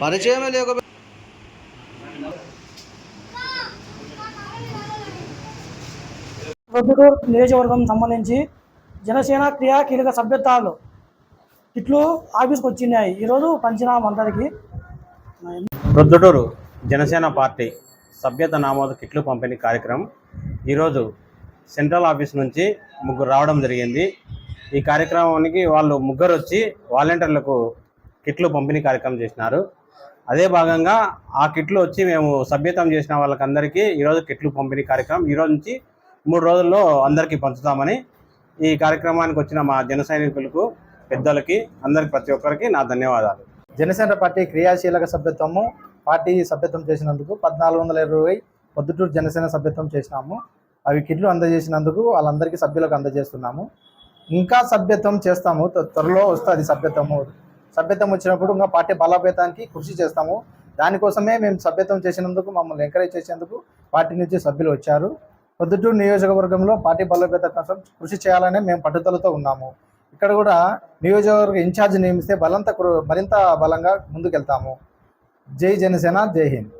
పరిచయమే లేకపోతే ప్రొద్దుటూరు నియోజకవర్గం సంబంధించి జనసేన క్రియా కీలక సభ్యత్వాలు ఇట్లు ఆఫీస్కి వచ్చినాయి. ఈరోజు పంచినాం అందరికి. ప్రొద్దుటూరు జనసేన పార్టీ సభ్యత నమోదు కిట్లు పంపిణీ కార్యక్రమం ఈరోజు సెంట్రల్ ఆఫీస్ నుంచి ముగ్గురు రావడం జరిగింది. ఈ కార్యక్రమానికి వాళ్ళు ముగ్గురు వచ్చి వాలంటీర్లకు కిట్లు పంపిణీ కార్యక్రమం చేసినారు. అదే భాగంగా ఆ కిట్లు వచ్చి మేము సభ్యతం చేసిన వాళ్ళకందరికీ ఈరోజు కిట్లు పంపిణీ కార్యక్రమం ఈరోజు నుంచి మూడు రోజుల్లో అందరికీ పంచుతామని ఈ కార్యక్రమానికి వచ్చిన మా జన సైనికులకు పెద్దలకి అందరికి ప్రతి ఒక్కరికి నా ధన్యవాదాలు. జనసేన పార్టీ క్రియాశీలక సభ్యత్వము పార్టీ సభ్యత్వం చేసినందుకు పద్నాలుగు వందల ఇరవై పొద్దుటూరు జనసేన సభ్యత్వం చేసినాము. అవి కిట్లు అందజేసినందుకు వాళ్ళందరికీ సభ్యులకు అందజేస్తున్నాము. ఇంకా సభ్యత్వం చేస్తాము. త్వరలో వస్తుంది సభ్యత్వము. సభ్యత్వం వచ్చినప్పుడు ఇంకా పార్టీ బలోపేతానికి కృషి చేస్తాము. దానికోసమే మేము సభ్యత్వం చేసినందుకు మమ్మల్ని ఎంకరేజ్ చేసేందుకు పార్టీ నుంచి సభ్యులు వచ్చారు. పొద్దుటూరు నియోజకవర్గంలో పార్టీ బలోపేత కోసం కృషి చేయాలనే మేము పట్టుదలతో ఉన్నాము. ఇక్కడ కూడా నియోజకవర్గ ఇన్ఛార్జ్ నియమిస్తే బలంత మరింత బలంగా ముందుకెళ్తాము. జై జనసేన జై హింద్.